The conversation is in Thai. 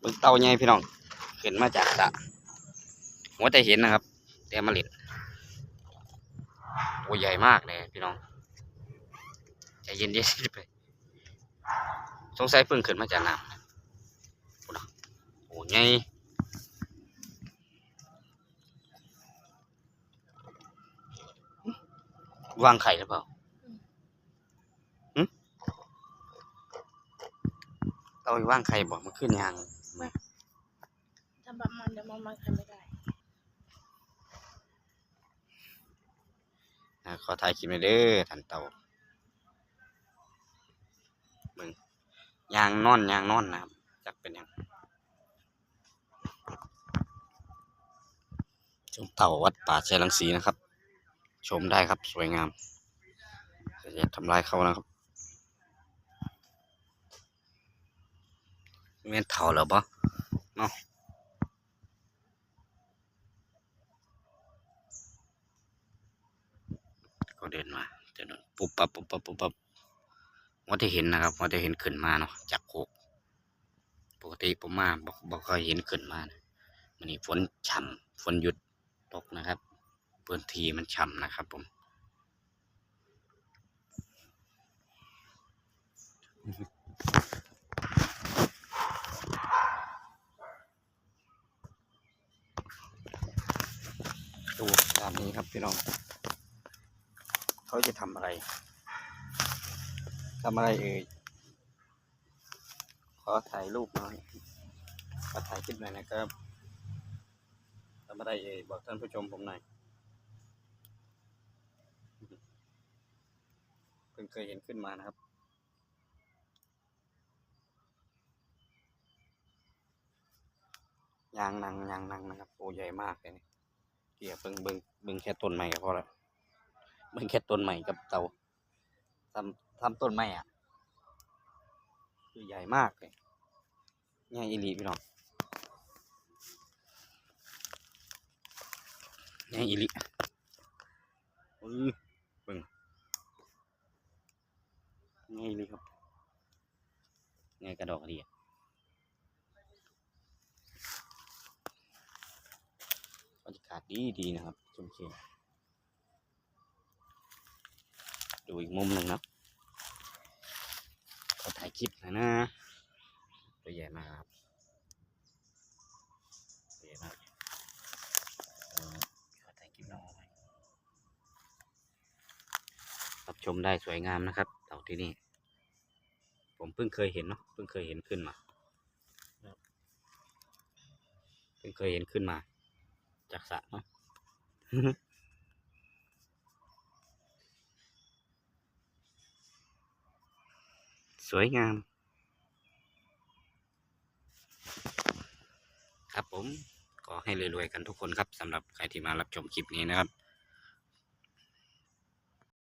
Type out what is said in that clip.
เบิ่งเต่าใหญ่พี่น้องขึ้นมาจากสระหัวแต่เห็นนะครับ แต่มาเล่นตัวใหญ่มากเลยพี่น้องใจเย็นๆไปสงสัยเพิ่งขึ้นมาจากน้ำนะโอ้โหโอ้ใหญ่วางไข่หรือเปล่าหึเต่าว่างไข่บอกมันขึ้นยังถ้า มันเดี๋ยวมันมันกันไม่ได้อ่าขอถ่ายคลิปหน่อยเด้อท่านเต่าเบิ่งยางนอนยางนอนนะครับจักเป็นหยังชมเต่าวัดป่าเชลังสีนะครับ ชมได้ครับสวยงามแต่อย่าทำลายเขานะครับเมียนเต่าหรอปะเนาะ เดินมาจะโดนปุ๊บปั๊บปุ๊บปั๊บปุ๊บปั๊บว่าจะเห็นนะครับว่าจะเห็นขึ้นมาเนาะจากโคกปกติผมมาบอกบอกเคยเห็นขึ้นมานะมันนี่ฝนฉ่ำฝนหยุดตกนะครับพื้นที่มันฉ่ำนะครับ ผมดูด้านนี้ครับพี่น้อง เขาจะทำอะไรทำอะไรเอ่ย ขอถ่ายรูปหน่อย ขอถ่ายคลิปหน่อยนะครับทำอะไรเอ่ย บอกท่านผู้ชมผมหน่อย เพิ่งเคยเห็นขึ้นมานะครับยางนังยางนังนะครับโอ้ใหญ่มากเลยนี่เกี่ยเบิ่งเบิ่งเบิ่งแค่ต้นไม้ก็พอละ เบิ่งแค่ต้นไม้กับเตาทำทำต้นไม้อะคือใหญ่มากเลยใหญ่อีหลีพี่น้องใหญ่อีหลีอือเบิ่งใหญ่อีหลีครับใหญ่กระดอกกระเดียบรรยากาศดีดีนะครับชมเชยดู อีกมุมหนึ่งนะขอถ่ายคลิปหนะนะตัวใหญ่มากครับตัวใหญ่มากเขอถ่ายคลิปน้องไว้รับชมได้สวยงามนะครับเต่าที่นี่ ผมเพิ่งเคยเห็นเนาะเพิ่งเคยเห็นขึ้นมาเพิ่งเคยเห็นขึ้นมา จากสระเนาะ สวยงาม ครับผม ขอให้รวยๆกันทุกคนครับสำหรับใครที่มารับชมคลิปนี้นะครับ